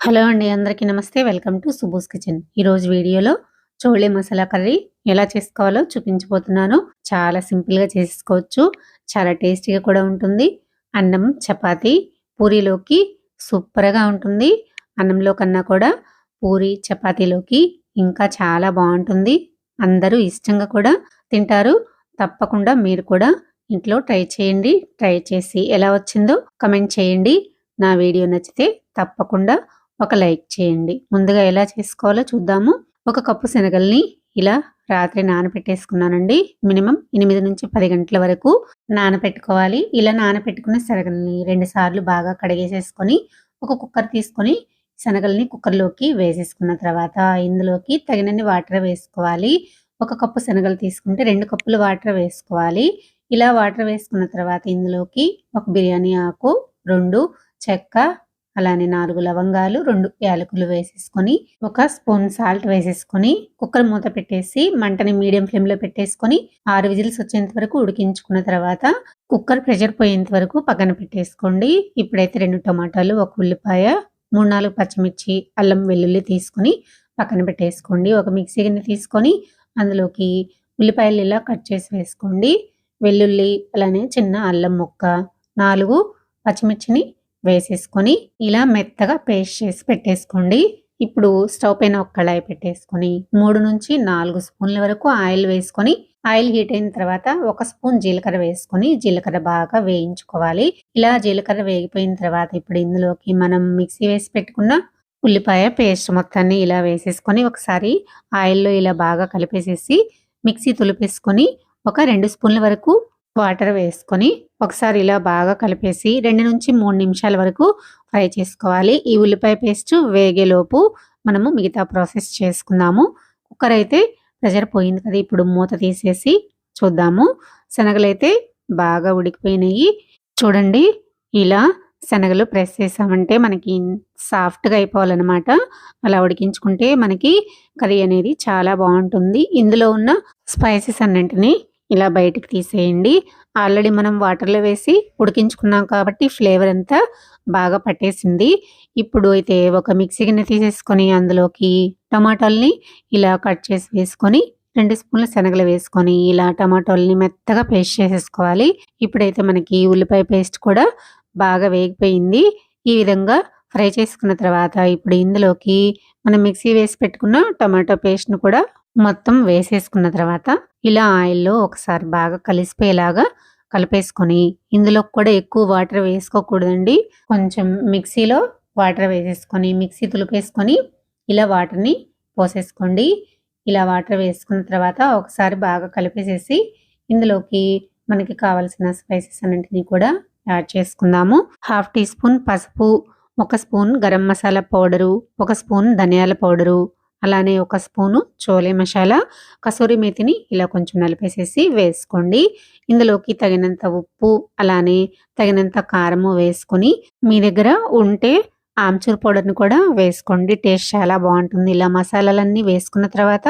Hello అండి అందరికీ నమస్తే. Welcome to Subo's kitchen. ఈరోజు వీడియోలో చోళే మసాలా కర్రీ ఎలా చేసుకోవాలో చూపించబోతున్నాను. చాలా సింపుల్గా చేసుకోవచ్చు. చాలా టేస్టీగా కూడా ఉంటుంది. అన్నం చపాతీ పూరీలోకి సూపర్గా ఉంటుంది. అన్నంలో కన్నా కూడా పూరి చపాతీలోకి ఇంకా చాలా బాగుంటుంది. అందరూ ఇష్టంగా కూడా తింటారు. తప్పకుండా మీరు కూడా ఇంట్లో ట్రై చేయండి. ట్రై చేసి ఎలా వచ్చిందో కమెంట్ చేయండి. నా వీడియో నచ్చితే తప్పకుండా ఒక లైక్ చేయండి. ముందుగా ఎలా చేసుకోవాలో చూద్దాము. ఒక కప్పు శనగల్ని ఇలా రాత్రి నానబెట్టేసుకున్నానండి మినిమం ఎనిమిది నుంచి పది గంటల వరకు నానబెట్టుకోవాలి ఇలా నానబెట్టుకున్న శనగల్ని రెండు సార్లు బాగా కడిగేసేసుకొని ఒక కుక్కర్ తీసుకొని శనగల్ని కుక్కర్లోకి వేసేసుకున్న తర్వాత ఇందులోకి తగినన్ని వాటర్ వేసుకోవాలి. ఒక కప్పు శనగలు తీసుకుంటే రెండు కప్పులు వాటర్ వేసుకోవాలి. ఇలా వాటర్ వేసుకున్న తర్వాత ఇందులోకి ఒక బిర్యానీ ఆకు రెండు చెక్క అలానే నాలుగు లవంగాలు రెండు యాలకులు వేసేసుకొని ఒక స్పూన్ సాల్ట్ వేసేసుకొని కుక్కర్ మూత పెట్టేసి మంటని మీడియం ఫ్లేమ్లో పెట్టేసుకొని ఆరు విజిల్స్ వచ్చేంత వరకు ఉడికించుకున్న తర్వాత కుక్కర్ ప్రెషర్ పోయేంత వరకు పక్కన పెట్టేసుకోండి. ఇప్పుడైతే రెండు టమాటాలు ఒక ఉల్లిపాయ మూడు నాలుగు పచ్చిమిర్చి అల్లం వెల్లుల్లి తీసుకొని పక్కన పెట్టేసుకోండి. ఒక మిక్సీ గిన్నె తీసుకొని అందులోకి ఉల్లిపాయలు ఇలా కట్ చేసి వేసుకోండి. వెల్లుల్లి అలానే చిన్న అల్లం ముక్క నాలుగు పచ్చిమిర్చిని వేసేసుకొని ఇలా మెత్తగా పేస్ట్ చేసి పెట్టేసుకోండి. ఇప్పుడు స్టవ్ పైన ఒక కళాయి పెట్టేసుకొని మూడు నుంచి నాలుగు స్పూన్ల వరకు ఆయిల్ వేసుకొని ఆయిల్ హీట్ అయిన తర్వాత ఒక స్పూన్ జీలకర్ర వేసుకొని జీలకర్ర బాగా వేయించుకోవాలి. ఇలా జీలకర్ర వేగిపోయిన తర్వాత ఇప్పుడు ఇందులోకి మనం మిక్సీ వేసి పెట్టుకున్న ఉల్లిపాయ పేస్ట్ మొత్తాన్ని ఇలా వేసేసుకొని ఒకసారి ఆయిల్లో ఇలా బాగా కలిపేసేసి మిక్సీ తులిపేసుకొని ఒక రెండు స్పూన్ల వరకు వాటర్ వేసుకొని ఒకసారి ఇలా బాగా కలిపేసి రెండు నుంచి మూడు నిమిషాల వరకు ఫ్రై చేసుకోవాలి. ఈ ఉల్లిపాయ పేస్ట్ వేగేలోపు మనము మిగతా ప్రాసెస్ చేసుకుందాము. కుక్కర్ అయితే ప్రెషర్ పోయింది కదా ఇప్పుడు మూత తీసేసి చూద్దాము. శనగలు అయితే బాగా ఉడికిపోయినాయి. చూడండి ఇలా శనగలు ప్రెస్ చేసామంటే మనకి సాఫ్ట్గా అయిపోవాలన్నమాట. అలా ఉడికించుకుంటే మనకి కర్రీ అనేది చాలా బాగుంటుంది. ఇందులో ఉన్న స్పైసెస్ అన్నింటినీ ఇలా బయటికి తీసేయండి. ఆల్రెడీ మనం వాటర్లో వేసి ఉడికించుకున్నాం కాబట్టి ఫ్లేవర్ అంతా బాగా పట్టేసింది. ఇప్పుడు అయితే ఒక మిక్సీ గిన్నె తీసేసుకొని అందులోకి టమాటాలని ఇలా కట్ చేసి వేసుకొని రెండు స్పూన్ల శనగలు వేసుకొని ఇలా టమాటోల్ని మెత్తగా పేస్ట్ చేసేసుకోవాలి. ఇప్పుడైతే మనకి ఉల్లిపాయ పేస్ట్ కూడా బాగా వేగిపోయింది. ఈ విధంగా ఫ్రై చేసుకున్న తర్వాత ఇప్పుడు ఇందులోకి మనం మిక్సీ వేసి పెట్టుకున్న టమాటో పేస్ట్ను కూడా మొత్తం వేసేసుకున్న తర్వాత ఇలా ఆయిల్లో ఒకసారి బాగా కలిసిపోయేలాగా కలిపేసుకొని ఇందులో కూడా ఎక్కువ వాటర్ వేసుకోకూడదండి. కొంచెం మిక్సీలో వాటర్ వేసేసుకొని మిక్సీ తులిపేసుకొని ఇలా వాటర్ని పోసేసుకోండి. ఇలా వాటర్ వేసుకున్న తర్వాత ఒకసారి బాగా కలిపేసేసి ఇందులోకి మనకి కావాల్సిన స్పైసెస్ అన్నింటినీ కూడా యాడ్ చేసుకుందాము. హాఫ్ టీ స్పూన్ పసుపు ఒక స్పూన్ గరం మసాలా పౌడరు ఒక స్పూన్ ధనియాల పౌడరు అలానే ఒక స్పూను చోలే మసాలా కసూరి మేతిని ఇలా కొంచెం నలిపేసేసి వేసుకోండి. ఇందులోకి తగినంత ఉప్పు అలానే తగినంత కారము వేసుకొని మీ దగ్గర ఉంటే ఆమ్చూర్ పౌడర్ని కూడా వేసుకోండి. టేస్ట్ చాలా బాగుంటుంది. ఇలా మసాలాలన్నీ వేసుకున్న తర్వాత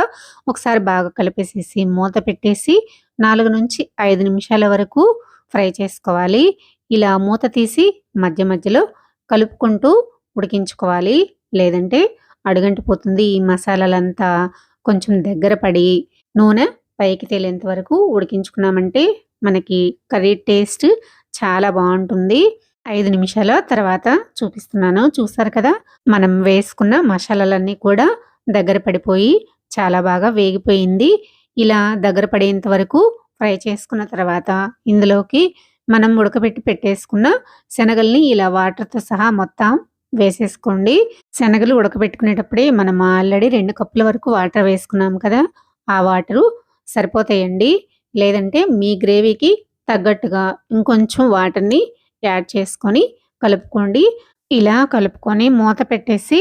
ఒకసారి బాగా కలిపేసేసి మూత పెట్టేసి నాలుగు నుంచి ఐదు నిమిషాల వరకు ఫ్రై చేసుకోవాలి. ఇలా మూత తీసి మధ్య మధ్యలో కలుపుకుంటూ ఉడికించుకోవాలి. లేదంటే అడుగంటిపోతుంది. ఈ మసాలాలంతా కొంచెం దగ్గర పడి నూనె పైకి తేలేంత వరకు ఉడికించుకున్నామంటే మనకి కర్రీ టేస్ట్ చాలా బాగుంటుంది. ఐదు నిమిషాల తర్వాత చూపిస్తున్నాను. చూసారు కదా? మనం వేసుకున్న మసాలాలన్నీ కూడా దగ్గర పడిపోయి చాలా బాగా వేగిపోయింది. ఇలా దగ్గర పడేంత వరకు ఫ్రై చేసుకున్న తర్వాత ఇందులోకి మనం ఉడకబెట్టి పెట్టేసుకున్న శనగల్ని ఇలా వాటర్తో సహా మొత్తం వేసేసుకోండి. శనగలు ఉడకబెట్టుకునేటప్పుడే మనం ఆల్రెడీ రెండు కప్పుల వరకు వాటర్ వేసుకున్నాం కదా ఆ వాటరు సరిపోతాయండి. లేదంటే మీ గ్రేవీకి తగ్గట్టుగా ఇంకొంచెం వాటర్ని యాడ్ చేసుకొని కలుపుకోండి. ఇలా కలుపుకొని మూత పెట్టేసి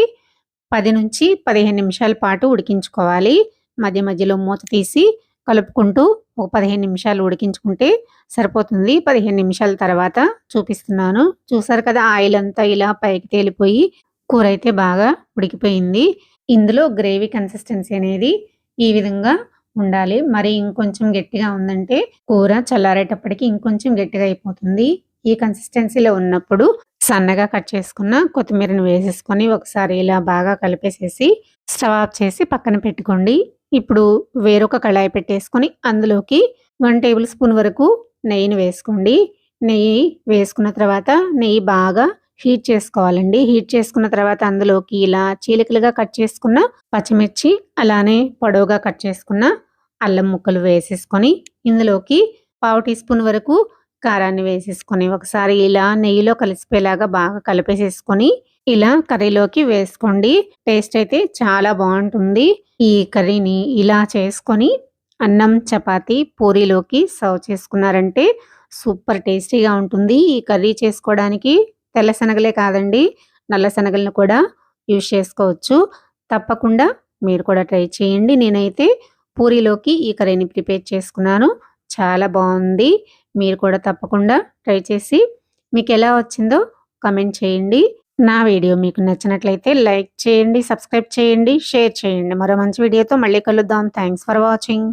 పది నుంచి పదిహేను నిమిషాల పాటు ఉడికించుకోవాలి. మధ్య మధ్యలో మూత తీసి కలుపుకుంటూ ఒక పదిహేను నిమిషాలు ఉడికించుకుంటే సరిపోతుంది. పదిహేను నిమిషాల తర్వాత చూపిస్తున్నాను. చూసారు కదా ఆయిల్ అంతా ఇలా పైకి తేలిపోయి కూర అయితే బాగా ఉడికిపోయింది. ఇందులో గ్రేవీ కన్సిస్టెన్సీ అనేది ఈ విధంగా ఉండాలి. మరి ఇంకొంచెం గట్టిగా ఉందంటే కూర చల్లారేటప్పటికి ఇంకొంచెం గట్టిగా అయిపోతుంది. ఈ కన్సిస్టెన్సీలో ఉన్నప్పుడు సన్నగా కట్ చేసుకున్న కొత్తిమీరని వేసేసుకొని ఒకసారి ఇలా బాగా కలిపేసేసి స్టవ్ ఆఫ్ చేసి పక్కన పెట్టుకోండి. ఇప్పుడు వేరొక కళాయి పెట్టేసుకొని అందులోకి వన్ టేబుల్ స్పూన్ వరకు నెయ్యిని వేసుకోండి. నెయ్యి వేసుకున్న తర్వాత నెయ్యి బాగా హీట్ చేసుకోవాలండి. హీట్ చేసుకున్న తర్వాత అందులోకి ఇలా చీలికలుగా కట్ చేసుకున్న పచ్చిమిర్చి అలానే పొడవుగా కట్ చేసుకున్న అల్లం ముక్కలు వేసేసుకొని ఇందులోకి పావు టీ స్పూన్ వరకు కారాన్ని వేసేసుకొని ఒకసారి ఇలా నెయ్యిలో కలిసిపోయేలాగా బాగా కలిపేసేసుకొని ఇలా కర్రీలోకి వేసుకోండి. టేస్ట్ అయితే చాలా బాగుంటుంది. ఈ కర్రీని ఇలా చేసుకొని అన్నం చపాతి పూరీలోకి సర్వ్ చేసుకున్నారంటే సూపర్ టేస్టీగా ఉంటుంది. ఈ కర్రీ చేసుకోవడానికి తెల్ల శనగలే కాదండి నల్ల శనగలను కూడా యూజ్ చేసుకోవచ్చు. తప్పకుండా మీరు కూడా ట్రై చేయండి. నేనైతే పూరీలోకి ఈ కర్రీని ప్రిపేర్ చేసుకున్నాను. చాలా బాగుంది. మీరు కూడా తప్పకుండా ట్రై చేసి మీకు ఎలా వచ్చిందో కమెంట్ చేయండి. నా వీడియో మీకు నచ్చినట్లయితే లైక్ చేయండి సబ్స్క్రైబ్ చేయండి షేర్ చేయండి. మరో మంచి వీడియోతో మళ్ళీ కలుద్దాం. Thanks for watching.